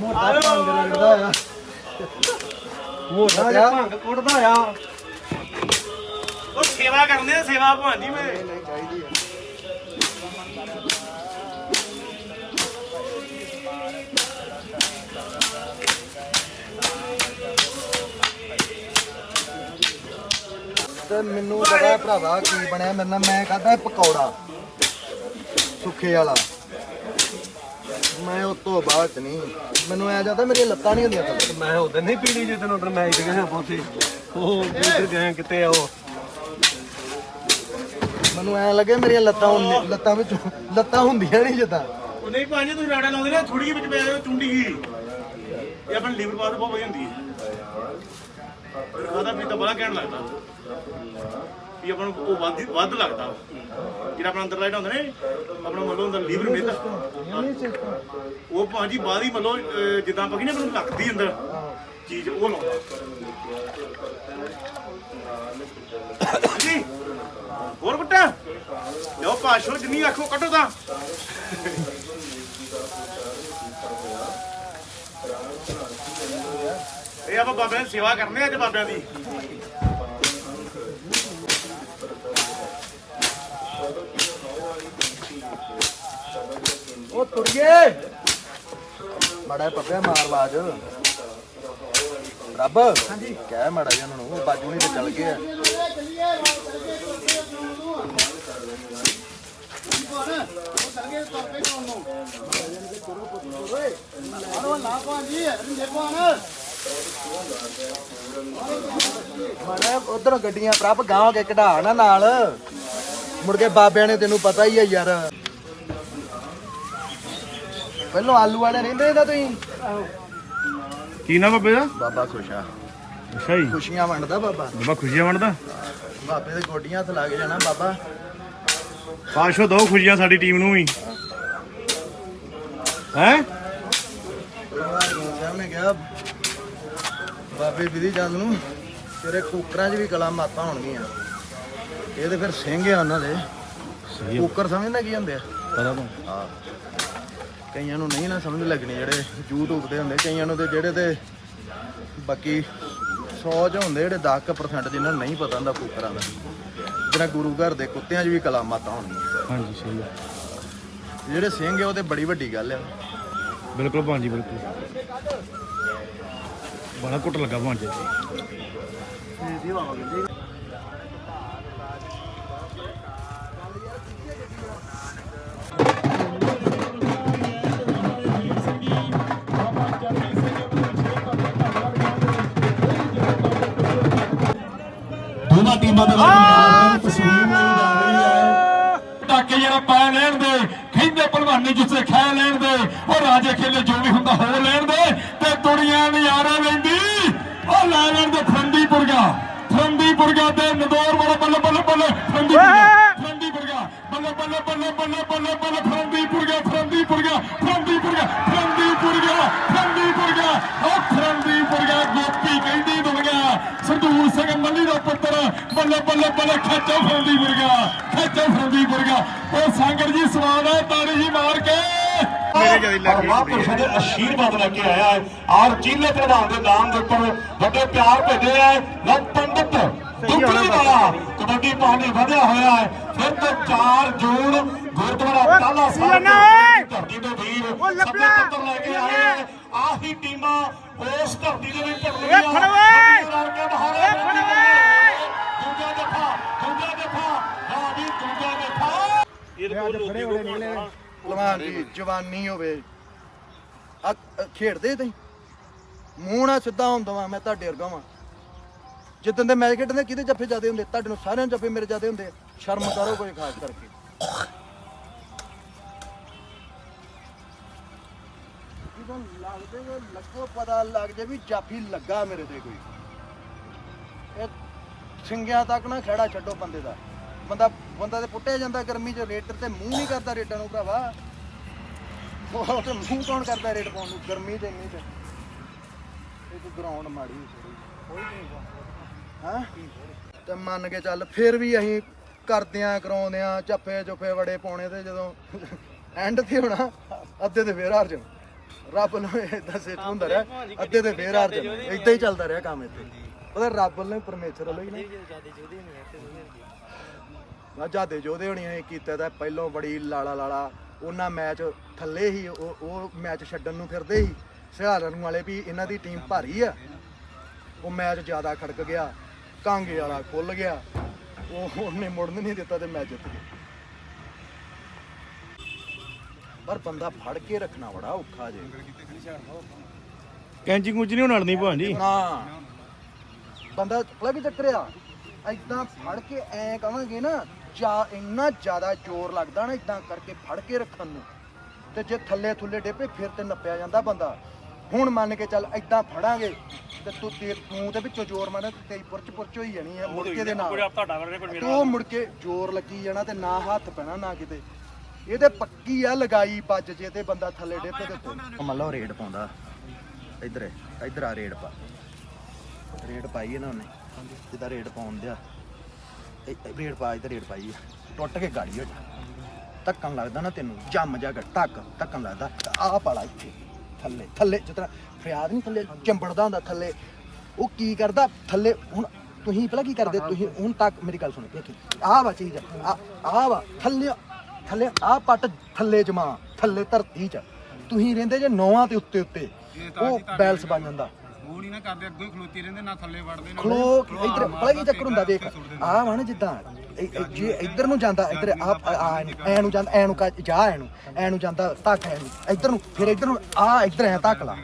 ਮੋਟਾ ਭੰਗ ਲੱਗਦਾ ਆ। ਮੋਟਾ ਜਿਹਾ ਭੰਗ ਕੁੱਟਦਾ ਆ। ਉਹ ਸੇਵਾ ਕਰਦੇ ਆ ਸੇਵਾ ਭਾਂਜੀ ਮੈਂ। ਤੇ ਮੈਨੂੰ ਪਤਾ ਭਰਾਵਾ ਕੀ ਬਣਿਆ ਮੇਰੇ ਨਾਲ ਮੈਂ ਖਾਦਾ ਪਕੌੜਾ। ਸੁੱਖੇ ਵਾਲਾ। ਮੈਂ ਉਸ ਤੋਂ ਬਾਅਦ ਚ ਨਹੀਂ। ਮੈਨੂੰ ਐ ਜਾਂਦਾ ਮੇਰੀਆਂ ਲੱਤਾਂ ਨਹੀਂ ਹੁੰਦੀਆਂ ਥੱਲੇ। ਮੈਂ ਉਦੋਂ ਨਹੀਂ ਪੀਣੀ ਜਿੱਦਣ ਉਧਰ ਮੈਚ ਤੇ ਗਿਆ ਪਹੁੰਚੇ। ਉਹ ਕਿੱਧਰ ਗਏ ਕਿਤੇ ਆ ਉਹ। ਮੈਨੂੰ ਐ ਲੱਗੇ ਮੇਰੀਆਂ ਲੱਤਾਂ ਹੁੰਦੀ- ਲੱਤਾਂ ਵਿੱਚ ਲੱਤਾਂ ਹੁੰਦੀਆਂ ਨਹੀਂ ਜਿੱਦਾਂ। ਉਹ ਨਹੀਂ ਭਾਂਜੀ ਤੁਸੀਂ ਰਾੜਾ ਲਾਉਂਦੇ ਨੇ ਥੋੜੀ ਜਿਹੀ ਵਿੱਚ ਪੈ ਜਾਵੇ ਚੁੰਡੀ ਹੀ ਇਹ ਆਪਣੀ ਲੀਵਰ ਪਾਸ ਬਹੁਤ ਵਧੀਆ ਹੁੰਦੀ ਹੈ। ਖਾਦਾ ਪੀਤਾ ਬੜਾ ਕਹਿਣ ਲੱਗਦਾ। ਵੀ ਆਪਾਂ ਨੂੰ ਉਹ ਵੱਧ ਵੱਧ ਲੱਗਦਾ। ਵਾ। ਜਿਹੜਾ ਆਪਣਾ ਅੰਦਰ ਲਾਈਟ ਹੁੰਦਾ ਨੇ ਆਪਣਾ ਮਤਲਬ ਹੁੰਦਾ ਲੀਵਰ ਮੇਦਾ ਉਹ ਭਾਜੀ ਬਾਹਰ ਹੀ ਮਤਲਬ ਅਹ, ਜਿੱਦਾਂ ਆਪਾਂ ਕਹਿੰਦੇ ਮੈਨੂੰ ਲੱਗਦੀ ਅੰਦਰ। ਚੀਜ਼ ਉਹ ਲਾਉਂਦਾ। ਜੀ ਹੋਰ ਬੁੱਟਾ? ਲਓ ਪਾਸ਼ੋ ਜਿੰਨੀ ਆਖੋ ਕੱਢੋ ਤਾਂ। ਇਹ ਆਪਾਂ ਬਾਬਿਆਂ ਦੀ ਸੇਵਾ ਕਰਨੇ ਅੱਜ ਬਾਬਿਆਂ ਦੀ। ਉਹ ਤੁਰੀਏ। ਮੜਾ ਪੱਪਿਆ ਮਾਰ ਬਾਜ। ਰੱਬ ਹਾਂਜੀ। ਕਹਿ ਮੜਾ ਜੀ ਉਹਨਾਂ ਨੂੰ ਬਾਜੂ ਨਹੀਂ ਤੇ ਚੱਲ ਗਏ ਆ ਮੜਾ ਉਧਰ ਗੱਡੀਆਂ ਪ੍ਰਭ ਗਾਂਵ ਕੇ ਕਢਾ ਨਾ ਨਾਲ। ਮੁੜ ਕੇ ਬਾਬਿਆਂ ਨੇ ਤੈਨੂੰ ਪਤਾ ਹੀ ਆ ਯਾਰ। ਪਹਿਲਾਂ ਆਲੂ ਵਾਲੇ ਰਹਿੰਦੇ ਇਹਦਾ ਤੁਸੀਂ? ਕੀ ਨਾ ਬਾਬੇ ਦਾ? ਬਾਬਾ ਖੁਸ਼ਾ ਅੱਛਾ ਜੀ। ਖੁਸ਼ੀਆਂ ਵੰਡਦਾ ਬਾਬਾ। ਬਾਬਾ ਖੁਸ਼ੀਆਂ ਵੰਡਦਾ? ਬਾਬੇ ਦੇ ਗੋਡੀਆਂ ਹੱਥ ਲੱਗ ਜਾਣਾ ਬਾਬਾ। ਪਾਸ਼ੋ ਦੋ ਖੁਸ਼ੀਆਂ ਸਾਡੀ ਟੀਮ ਨੂੰ ਵੀ। ਹੈ? ਸਾਹਿਬ ਨੇ ਕਿਹਾ ਬਾਬੇ ਵਿਧੀ ਚੰਦ ਨੂੰ ਤੇਰੇ ਕੂਕਰਾਂ 'ਚ ਵੀ ਕਲਾ ਮਾਤਾਂ ਹੋਣਗੀਆਂ। ਇਹ ਤੇ ਫਿਰ ਸਿੰਘ ਆ ਉਹਨਾਂ ਦੇ। ਕੂਕਰ ਸਮਝਦਾ ਕੀ ਹੁੰਦੇ ਆ? ਪਤਾ ਤੂੰ। ਹਾਂ। ਕਈਆਂ ਨੂੰ ਨਹੀਂ ਨਾ ਸਮਝ ਲੱਗਣੀ ਜਿਹੜੇ YouTube ਤੇ ਹੁੰਦੇ ਕਈਆਂ ਨੂੰ ਤੇ ਜਿਹੜੇ ਤੇ ਬਾਕੀ 100 ਚ ਹੁੰਦੇ ਜਿਹੜੇ 10% ਜਿਨ੍ਹਾਂ ਨੂੰ ਨਹੀਂ ਪਤਾ ਹੁੰਦਾ ਕੂਕਰਾਂ ਦਾ। ਜਿਹੜਾ ਗੁਰੂ ਘਰ ਦੇ ਕੁੱਤਿਆਂ 'ਚ ਵੀ ਕਲਾ ਮਾਤਾਂ ਹੋਣਗੀਆਂ। ਹਾਂਜੀ ਸਹੀ ਆ ਜਿਹੜੇ ਸਿੰਘ ਆ ਉਹ ਤੇ ਬੜੀ ਵੱਡੀ ਗੱਲ ਆ। ਬਿਲਕੁਲ ਭਾਂਜੀ ਬਿਲਕੁਲ। ਬੜਾ ਕੁੱਟ ਲੱਗਾ ਭਾਂਜੇ। ਦੋਨਾਂ ਟੀਮਾਂ ਦੇ ਵੱਲੋਂ ਤਸਵੀਰ ਲਈ ਜਾ ਰਹੀ। ਹੈ ਟਾਕੇ ਜਰਾ ਪਾ ਲੈਣ ਦੇ ਖੈਂਦੇ ਭਲਵਾਨੀ ਜਿੱਥੇ ਖੈ ਲੈਣ ਦੇ ਉਹ ਰਾਜੇ ਖੇਲੇ ਜੋ ਵੀ ਹੁੰਦਾ ਹੋ ਲੈਣ ਦੇ ਤੇ ਦੁਨੀਆ ਨਜ਼ਾਰਾ ਲੈਂਦੀ। ਉਹ ਲੈ ਲੈਣ ਦੇ ਫਰੰਦੀਪੁਰਗਾ। ਫਰੰਦੀਪੁਰਗਾ ਤੇ ਨਦੌਰ ਵਾਲਾ ਬੱਲੇ ਬੱਲੇ ਬੱਲੇ ਫਰੰਦੀਪੁਰਗਾ। ਫਰੰਦੀਪੁਰਗਾ। ਬੱਲੇ ਬੱਲੇ ਬੱਲੇ ਬੱਲੇ ਬੱਲੇ ਬੱਲੇ ਫਰੰਦੀਪੁਰਗਾ ਫਰੰਦੀਪੁਰਗਾ ਫਰੰਦੀਪੁਰਗਾ। ਦਾ ਪੁੱਤਰ ਬੱਲੇ ਬੱਲੇ ਬੱਲੇ ਖੇਚੋ ਫਰੰਦੀਪੁਰਗਾ ਖੇਚੋ ਫਰੰਦੀਪੁਰਗਾ ਉਹ ਸੰਗਰ ਜੀ ਸਵਾਦ ਹੈ ਤਾੜੀ ਜੀ ਮਾਰ ਕੇ। ਮਹਾਂਪੁਰਸ਼ਾਂ ਦੇ ਆਸ਼ੀਰਵਾਦ ਲੈ ਕੇ ਆਇਆ ਹੈ। ਔਰ ਚੀਲੇ ਪ੍ਰਧਾਨ ਦੇ ਨਾਮ ਦੇ ਉੱਪਰ ਵੱਡੇ ਪਿਆਰ ਭੇਜੇ ਹੈ ਲੋ ਪੰਡਤ ਵਾਲਾ ਕਬੱਡੀ ਪਾਣੀ ਵਧਿਆ ਹੋਇਆ ਹੈ। ਫਿਰ ਤੋਂ 4 ਜੂਨ ਗੁਰਦੁਆਰਾ ਟਾਲਾ ਸਾਹਿਬ ਧਰਤੀ ਦੇ ਵੀਰ ਸੱਭੇ ਪੱਤਰ ਲੈ ਕੇ ਆਏ। ਹੈ ਆਹੀ ਟੀਮਾਂ ਉਸ ਧਰਤੀ ਦੇ ਵਿੱਚ ਭੜਕਦੀਆਂ ਇਹ ਫੜ ਓਏ! ਦੂਜਾ ਜਫਾ ਦੂਜਾ ਜਫਾ। ਹਾਂ ਵੀ ਦੂਜਾ ਜਫਾ। ਇਹ ਤਾਂ ਬਹੁਤ ਲੋਕੀ ਕੋਲ ਭਲਵਾਨ ਜੀ ਜਵਾਨੀ ਹੋਵੇ। ਆ ਖੇਡਦੇ ਤੁਸੀਂ? ਮੂੰਹ ਨਾ ਸਿੱਧਾ ਹੁੰਦਾ ਵਾਂ ਮੈਂ ਤੁਹਾਡੇ ਵਰਗਾ ਵਾਂ। ਜਿੱਦਣ ਦੇ ਮੈਚ ਖੇਡਦੇ ਕਿਹਦੇ ਜੱਫੇ ਜਾਦੇ ਹੁੰਦੇ? ਤੁਹਾਡੇ ਨੂੰ ਸਾਰਿਆਂ ਨੂੰ ਜੱਫੇ ਮੇਰੇ ਜਾਦੇ ਹੁੰਦੇ ਆ। ਸ਼ਰਮ ਕਰੋ ਕੋਈ ਖਾਸ ਕਰਕੇ। ਜਦੋਂ ਲੱਗਦੇ ਵੇ ਲੱਗੋ ਪਤਾ ਲੱਗ ਜੇ ਵੀ ਜਾਫੀ ਲੱਗਾ ਮੇਰੇ ਤੇ ਕੋਈ। ਇਹ ਸਿੰਗਿਆਂ ਤੱਕ ਨਾ ਖੜਾ ਛੱਡੋ ਬੰਦੇ ਦਾ। ਬੰਦਾ ਬੰਦਾ ਤੇ ਪੁੱਟਿਆ ਜਾਂਦਾ ਗਰਮੀ 'ਚ ਰੇਟਰ ਤੇ ਮੂੰਹ ਨਹੀਂ ਕਰਦਾ ਰੇਟਾਂ ਨੂੰ ਭਰਾਵਾ। ਉਹ ਤੇ ਮੂੰਹ ਕੌਣ ਕਰਦਾ ਰੇਟ ਪਾਉਣ ਨੂੰ? ਗਰਮੀ ਤੇ ਇੰਨੀ ਤੇ। ਇਹ ਗਰਾਊਂਡ ਮਾੜੀ ਥੋੜੀ ਕੋਈ ਨਹੀਂ ਹਾਂ? ਤੇ ਮੰਨ ਕੇ ਚੱਲ ਫਿਰ ਵੀ ਅਸੀਂ ਕਰਦਿਆਂ ਕਰਾਉਂਦਿਆਂ ਚੱਫੇ ਚੁੱਫੇ ਵੜੇ ਪਾਉਣੇ ਤੇ ਜਦੋਂ ਐਂਡ ਤੇ ਹੋਣਾ ਅੱਧੇ ਤੇ ਫੇਰ ਹਾਰ ਜਾਣਾ। ਰੱਬ ਨੂੰ ਇਦਾਂ ਸਿੱਟ ਹੁੰਦਾ ਰਿਹਾ ਅੱਧੇ ਤੇ ਫੇਰ ਹਾਰ ਜਾਣਾ ਇਦਾਂ ਹੀ ਚੱਲਦਾ ਰਿਹਾ ਕੰਮ ਇੱਥੇ। ਉਹਦਾ ਰੱਬ ਨੇ ਪਰਮੇਸ਼ਰ ਵੱਲੋਂ ਹੀ ਨਾ। ਨਾ ਜਾਦੇ ਜੋਦੇ ਹੋਣੀ ਇਹ ਕੀਤਾ ਤਾਂ ਪਹਿਲੋਂ ਬੜੀ ਲਾਲਾ ਲਾਲਾ ਉਹਨਾਂ ਮੈਚ ਥੱਲੇ ਹੀ ਉਹ ਉਹ ਮੈਚ ਛੱਡਣ ਨੂੰ ਫਿਰਦੇ ਸੀ। ਸਿਹਾਰਨ ਵਾਲੇ ਵੀ ਇਹਨਾਂ ਦੀ ਟੀਮ ਭਾਰੀ ਆ। ਉਹ ਮੈਚ ਜ਼ਿਆਦਾ ਖੜਕ ਗਿਆ ਕਾਂਗੇ ਵਾਲਾ ਖੁੱਲ ਗਿਆ। ਉਹ ਉਹਨੇ ਮੁੜਨ ਨਹੀਂ ਦਿੱਤਾ ਤੇ ਮੈਚ ਜਿੱਤ ਗਿਆ। ਪਰ ਬੰਦਾ ਫੜ ਕੇ ਰੱਖਣਾ ਬੜਾ ਔਖਾ ਜੇ। ਕੈਂਚੀ ਕੁੰਚੀ ਨਹੀਂ ਉਣੜਨੀ ਭਾਂਜੀ ਨਾ। ਬੰਦਾ ਪਤਾ ਕੀ ਚੱਕਰ ਆ? ਐਦਾਂ ਫੜ ਕੇ ਐ ਕਵਾਂਗੇ ਨਾ ਜਾ ਇੰਨਾ ਜ਼ਿਆਦਾ ਜ਼ੋਰ ਲੱਗਦਾ ਨਾ ਇਦਾਂ ਕਰਕੇ ਫੜ ਕੇ ਰੱਖਣ ਨੂੰ। ਤੇ ਜੇ ਥੱਲੇ ਥੁੱਲੇ ਡੇਪੇ ਫਿਰ ਤੇ ਨੱਪਿਆ ਜਾਂਦਾ ਬੰਦਾ। ਹੁਣ ਮੰਨ ਕੇ ਚੱਲ ਐਦਾਂ ਫੜਾਂਗੇ ਤੇ ਤੂੰ ਤੇ ਤੂੰ ਤੇ ਵਿੱਚੋਂ ਜ਼ੋਰ ਮਾਰਨਾ ਤੇ ਤੇਰੀ ਪੁਰਚ ਪੁਰਚ ਹੋਈ ਜਾਣੀ ਹੈ ਮੁੜ ਕੇ ਦੇ ਨਾਲ। ਤੁਹਾਡਾ ਵਰਗੇ ਕੋਈ ਤੇ ਉਹ ਮੁੜ ਕੇ ਜ਼ੋਰ ਲੱਗੀ ਜਾਣਾ ਤੇ ਨਾ ਹੱਥ ਪੈਣਾ ਨਾ ਕਿਤੇ। ਇਹ ਤੇ ਪੱਕੀ ਆ ਲਗਾਈ ਵੱਜ ਜੇ ਤੇ ਬੰਦਾ ਥੱਲੇ ਡੇਪੇ ਦੇ ਉੱਤੇ ਮੰਨ ਲਓ ਰੇਡ ਪਾਉਂਦਾ। ਇੱਧਰ ਇੱਧਰ ਆ ਰੇਡ ਪਾ। ਰੇਡ ਪਾਈ ਇਹਨਾਂ ਨੇ ਜਿੱਦਾਂ ਰੇਡ ਪਾਉਣ ਦਿਆ। ਰੇਡ ਪਾ ਇੱਧਰ ਰੇਡ ਪਾਈ ਆ। ਟੁੱਟ ਕੇ ਗਾੜੀ ਹੋ ਜਾ। ਧੱਕਣ ਲੱਗਦਾ ਨਾ ਤੈਨੂੰ ਜੰਮ ਜਾ ਕੇ ਟੱਕ ਧੱਕਣ ਲੱਗਦਾ। ਆਹ ਪਾਲਾ ਇੱਥੇ ਥੱਲੇ ਥੱਲੇ ਤਰ੍ਹਾਂ ਫਰਿਆਦ ਨਹੀਂ ਥੱਲੇ ਚੰਬੜਦਾ ਹੁੰਦਾ ਥੱਲੇ। ਉਹ ਕੀ ਕਰਦਾ ਥੱਲੇ ਹੁਣ ਤੁਸੀਂ ਪਹਿਲਾਂ ਕੀ ਕਰਦੇ ਤੁਸੀਂ ਹੁਣ ਤੱਕ ਮੇਰੀ ਗੱਲ ਸੁਣੋ ਦੇਖੀ ਆਹ ਵਾ ਚੀਜ਼ ਆ ਆਹ ਵਾ ਥੱਲੇ ਥੱਲੇ ਆਹ ਪੱਟ ਥੱਲੇ ਜਮਾ ਥੱਲੇ ਧਰਤੀ 'ਚ। ਤੁਸੀਂ ਰਹਿੰਦੇ ਜੇ ਨੌਵਾਂ ਤੇ ਉੱਤੇ ਉੱਤੇ ਉਹ ਬੈਲਸ ਬਣ ਜਾਂਦਾ। ਨਹੀਂ ਨਾ ਕਰਦੇ ਅੱਗੋਂ ਹੀ ਖਲੋਤੀ ਰਹਿੰਦੇ ਨਾ ਥੱਲੇ ਵੜਦੇ ਖਲੋ ਇਧਰ ਪਤਾ ਕੀ ਚੱਕਰ ਹੁੰਦਾ ਦੇਖ। ਆਹ ਵਾ ਨਾ ਜਿੱਦਾਂ ਇਹ- ਇਹ ਜੇ ਇਧਰ ਨੂੰ ਜਾਂਦਾ ਇਧਰ ਆ ਆ ਐ ਨੂੰ ਜਾਂਦਾ ਐ ਨੂੰ ਕੱਜ- ਜਾ ਐ ਨੂੰ ਐ ਨੂੰ ਜਾਂਦਾ ਧੱਕ ਐ ਨੂੰ ਇਧਰ ਨੂੰ ਫਿਰ ਇਧਰ ਨੂੰ ਆ ਇਧਰ ਐ ਧੱਕ ਲਾ।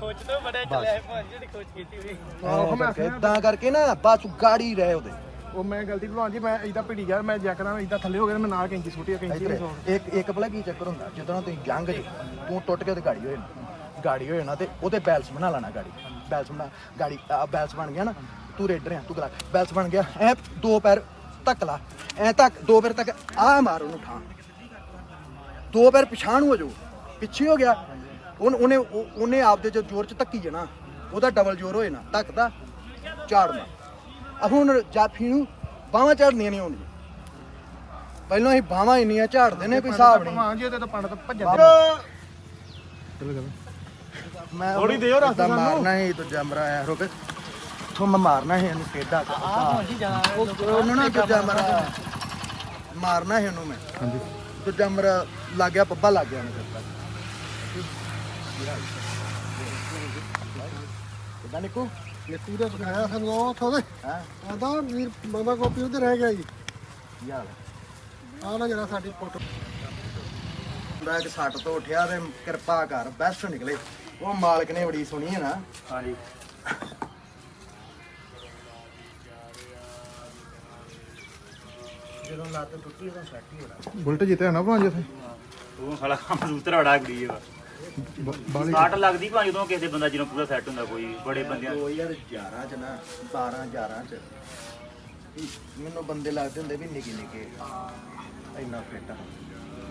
ਖੋਚ ਤੋਂ ਬੜਾ ਚੱਲਿਆ ਭਾਂਜੀ ਜਿਹੜੀ ਖੋਚ ਕੀਤੀ ਵੀ ਇਦਾਂ ਕਰਕੇ ਨਾ ਬਸ ਗਾੜੀ ਰਹਿ ਉਹਦੇ। ਉਹ ਮੈਂ ਗਲਤੀ ਭਲਵਾਨ ਜੀ ਮੈਂ ਇਦਾਂ ਭਿੜੀ ਗਿਆ ਮੈਂ ਜੱਕਦਾ ਇਦਾਂ ਥੱਲੇ ਹੋ ਗਿਆ ਮੈਂ ਨਾਲ ਕੈਂਚੀ ਸੁੱਟੀ ਕੈਂਚੀ ਇੱਧਰ ਇੱਕ ਇੱਕ ਭਲਾ ਕੀ ਚੱਕਰ ਹੁੰਦਾ ਜਦੋਂ ਤੁਸੀਂ ਜੰਗ ਚ ਤੂੰ ਟੁੱਟ ਕੇ ਤੇ ਗਾੜੀ ਹੋ ਜਾਣਾ ਗਾੜੀ ਹੋ ਜਾਣਾ ਤੇ ਉਹਦੇ ਬੈਲਸ ਬਣਾ ਲੈਣਾ ਗਾੜੀ। ਬੈਲਸ ਬਣਾ ਗਾੜੀ ਆ ਬੈਲਸ ਬਣ ਗਿਆ ਨਾ ਤੂੰ ਰੇਡਰ ਆ ਤੂੰ ਗਲਾ ਬੈਲਸ ਬਣ ਗਿਆ ਐ ਦੋ ਪੈਰ ਧੱਕ ਲਾ ਐ ਧੱਕ ਦੋ ਪੈਰ ਤੱਕ ਆ ਮਾਰ ਉਹਨੂੰ ਠਾਂ ਦੋ ਪੈਰ ਪਿਛਾਂ ਨੂੰ ਹੋ ਜਾਓ ਪਿੱਛੇ ਹੋ ਗਿਆ ਉਹਨ- ਉਹਨੇ ਉਹ- ਉਹਨੇ ਆਪਦੇ ਜੋ ਜ਼ੋਰ ਚ ਧੱਕੀ ਜਾਣਾ ਉਹਦਾ ਡਬਲ ਜ਼ੋਰ ਹੋ ਜਾਣਾ ਧੱਕਦਾ ਝਾੜਨਾ। ਆ ਹੁਣ ਜਾਫੀ ਨੂੰ ਬਾਹਾਂ ਝਾੜਨੀਆਂ ਨਹੀਂ ਆਉਂਦੀਆਂ। ਪਹਿਲਾਂ ਹੀ ਬਾਹਾਂ ਇੰਨੀਆਂ ਝਾੜਦੇ ਨੇ ਕੋਈ ਹਿਸਾਬ ਨਹੀਂ। ਭਲਵਾਨ ਜੀ ਉਹਦੇ ਤੋਂ ਪੰਡਤ ਭੱਜਣ ਮੈਂ ਥੋੜ੍ਹੀ ਦਿਓ ਰਸਤਾ ਏਦਾਂ ਸਾਨੂੰ। ਮਾਰਨਾ ਹੀ ਦੂਜਾ ਮਰਾ ਐ ਰੁਕ। ਥੋਂ ਮੈਂ ਮਾਰਨਾ ਹੈ ਇਹਨੂੰ ਟੇਡਾ ਆ ਭਾਂਜੀ ਜਾਣਾ ਉਹਨੂੰ ਨਾ ਦੂਜਾ ਮਰਾ। ਮਾਰਨਾ ਹੈ ਉਹਨੂੰ ਮੈਂ। ਹਾਂਜੀ। ਦੂਜਾ ਮਰਾ ਲੱਗ ਗਿਆ ਪੱਬਾ ਲੱਗ ਗਿਆ ਉਹਨੂੰ ਕਿਦਾਂ ਨਿਕੂ? ਨਿੱਕੂ ਦਾ ਸਿਖਾਇਆ ਸਾਨੂੰ ਉਹ ਉੱਥੋਂ ਦੇ। ਹਾਂ? ਆਂਦਾ ਵੀਰ ਬਾਬਾ ਗੋਪੀ ਉਹਦੇ ਰਹਿ ਗਿਆ ਜੀ। ਹੈ? ਆਹ ਨਾ ਜਿਹੜਾ ਸਾਡੀ ਫੋਟੋ। ਦਾ ਇੱਕ ਸੱਟ ਤੋਂ ਉੱਠਿਆ ਤੇ ਕਿਰਪਾ ਕਰ ਬੈਸਟ ਨਿਕਲੇ। ਉਹ ਮਾਲਕ ਨੇ ਬੜੀ ਸੁਣੀ ਹੈ ਨਾ। ਹਾਂਜੀ। ਜਦੋਂ ਲੱਤ ਟੁੱਟੀ ਉਦੋਂ ਸੈੱਟ ਹੀ ਹੋਣਾ। ਬੁਲਟ ਜਿੱਤਿਆ ਨਾ ਭਾਂਜ ਉੱਥੇ ਉਹ ਸਾਲਾ ਕੰਮ ਸੂਤਰ ਅੜਾ ਗੜੀ ਹੈ ਬਾਲੀ ਸਟਾਰਟ ਲੱਗਦੀ ਭਾਂ ਜਦੋਂ ਕਿਸੇ ਬੰਦਾ ਜਦੋਂ ਪੂਰਾ ਸੈੱਟ ਹੁੰਦਾ ਕੋਈ ਬੜੇ ਬੰਦਿਆਂ 2011 ਚ ਨਾ 12 11 ਚ ਮੈਨੂੰ ਬੰਦੇ ਲੱਗਦੇ ਹੁੰਦੇ ਵੀ ਨਿੱਕੇ ਨਿੱਕੇ ਇੰਨਾ ਫਿੱਟ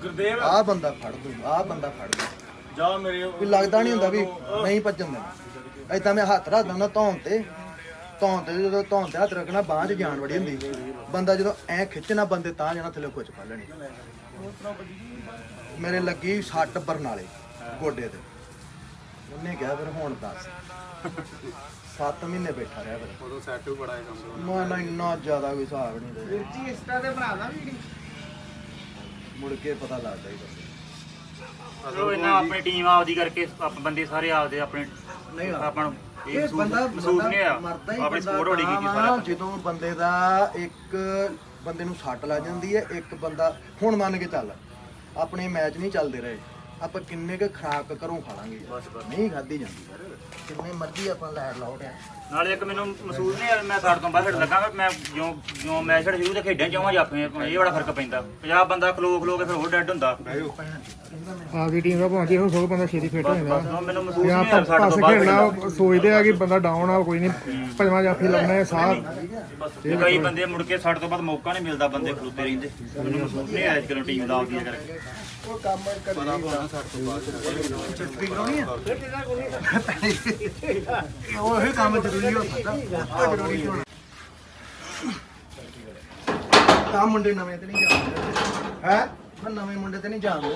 ਗੁਰਦੇਵ। ਆਹ ਬੰਦਾ ਫੜ ਦੂ ਆਹ ਬੰਦਾ ਫੜ ਦੂ। ਜਾ ਮੇਰੇ ਵੀ ਲੱਗਦਾ ਨਹੀਂ ਹੁੰਦਾ ਵੀ ਨਹੀਂ ਭੱਜਣ ਦੇਣਾ। ਏਦਾਂ ਮੈਂ ਹੱਥ ਰੱਖਦਾ ਹੁੰਦਾ ਧੌਣ ਤੇ ਧੌਣ ਤੇ ਜਦੋਂ ਧੌਣ ਤੇ ਹੱਥ ਰੱਖਣਾ ਬਾਂਹ 'ਚ ਜਾਨ ਵੜੀ ਹੁੰਦੀ। ਬੰਦਾ ਜਦੋਂ ਐ ਖਿੱਚਣਾ ਬੰਦੇ ਤਾਂ ਜਾਣਾ ਥੱਲੇ ਕੁਝ ਪਾ ਲੈਣੀ ਮੇਰੇ ਲੱਗੀ ਸੱਟ ਬਰਨਾਲੇ। ਗੋਡੇ ਤੇ। ਉਹਨੇ ਕਿਹਾ ਫਿਰ ਹੁਣ ਦੱਸ। 7 ਮਹੀਨੇ ਬੈਠਾ ਰਿਹਾ ਫਿਰ। ਉਦੋਂ ਸੈੱਟ ਵੀ ਬੜਾ ਕੰਮ ਨਾ ਨਾ ਇੰਨਾ ਜ਼ਿਆਦਾ ਕੋਈ ਹਿਸਾਬ ਨਹੀਂ ਰਿਹਾ। ਜੀ ਇੰਸਟਾ ਤੇ ਬਣਾਦਾ ਵੀਡੀਓ? ਮੁੜ ਕੇ ਪਤਾ ਲੱਗਦਾ ਹੀ ਬਸ ਚਲੋ ਇਹਨਾਂ ਆਪਣੀ ਟੀਮ ਆਪਦੀ ਕਰਕੇ ਆਪ ਬੰਦੇ ਸਾਰੇ ਆਪਦੇ ਆਪਣੇ ਨਹੀਂ ਆਪਾਂ ਨੂੰ ਇਹ ਇਹ ਮਹਿਸੂਸ- ਬੰਦਾ ਮਹਿਸੂਸ ਨਹੀਂ ਹੋਇਆ ਮਰਦਾ ਹੀ ਆਪਣੀ ਬੰਦਾ ਸਪੋਰਟ ਬੜੀ ਕੀਤੀ ਸਾਰਾ ਜਦੋਂ ਬੰਦੇ ਦਾ ਇੱਕ ਬੰਦੇ ਨੂੰ ਸੱਟ ਲੱਗ ਜਾਂਦੀ ਹੈ ਇੱਕ ਬੰਦਾ ਹੁਣ ਮੰਨ ਕੇ ਚੱਲ ਆਪਣੇ ਮੈਚ ਨਹੀਂ ਚੱਲਦੇ ਰਹੇ। ਆਪਾਂ ਕਿੰਨੇ ਕੁ ਖਰਾਕ ਘਰੋਂ ਖਾ ਲਾਂਗੇ। ਨਹੀਂ ਖਾਦੀ ਜਾਂਦੀ। ਕਿੰਨੇ ਮਰਜ਼ੀ ਆਪਾਂ ਲੈਟ ਲਾਉਟ ਆ ਨਾਲੇ ਇੱਕ ਮੈਨੂੰ ਮਹਿਸੂਸ ਨਹੀਂ ਹੋਇਆ ਮੈਂ ਸਾਡੇ ਤੋਂ ਬਾਹਰ ਲੱਗਾ ਮੈਂ ਜਿਉਂ ਜਿਉਂ ਮੈਚ ਛੱਡ ਸ਼ੁਰੂ ਤੇ ਖੇਡਾਂ ਚਾਹਾਂ ਜਾਪੇ ਇਹ ਬੜਾ ਫ਼ਰਕ ਪੈਂਦਾ। 50 ਬੰਦਾ ਖਲੋ ਖਲੋ ਕੇ ਫਿਰ ਹੋਰ ਡੈਡ ਹੁੰਦਾ। ਆਪਦੀ ਟੀਮ ਦਾ ਭਾਂਜ ਇਹੋ ਸੋ ਬੰਦਾ ਛੇਤੀ ਫਿੱਟ ਹੋ ਜਾਂਦਾ। ਬਸ ਮੈਨੂੰ ਮਹਿਸੂਸ ਨਹੀਂ ਆਪਾਂ ਸਾਡੇ ਪਾਸ ਤੋਂ ਬਾਹਰ ਖੇਡਣਾ ਸੋਚਦੇ ਆ ਕਿ ਬੰਦਾ ਡਾਊਨ ਆ ਕੋਈ ਨਹੀਂ ਭਜਵਾ ਜਾਫੀ ਲਾਉਣਾ ਹੈ ਸਾਹ ਤੇ ਕਈ ਬੰਦੇ ਮੁੜ ਕੇ ਸਾਡੇ ਤੋਂ ਬਾਅਦ ਮੌਕਾ ਨਹੀਂ ਮਿਲਦਾ ਬੰਦੇ ਖਲੋਤੇ ਰਹਿੰਦੇ। ਮੈਨੂੰ ਮਹਿਸੂਸ ਨਹੀਂ ਆਇਆ ਕਿ ਟੀਮ ਦਾ ਆਪਦੀ ਕਰਕੇ। ਉਹ ਕੰਮ ਕਰੀ ਚਿੱਟਰੀ ਕਰਾਉਣੀ ਆ। ਉਹ ਇਹ ਕੰਮ ਜ਼ਰੂਰੀ ਹੋ ਸਕਦਾ ਉਹ ਜ਼ਰੂਰੀ ਹੋਣਾ। ਤਾਂ ਮੁੰਡੇ ਨਵੇਂ ਤੇ ਨਹੀਂ ਜਾਂਦੇ ਹੈ? ਨਵੇਂ ਮੁੰਡੇ ਤੇ ਨਹੀਂ ਜਾਂਦੇ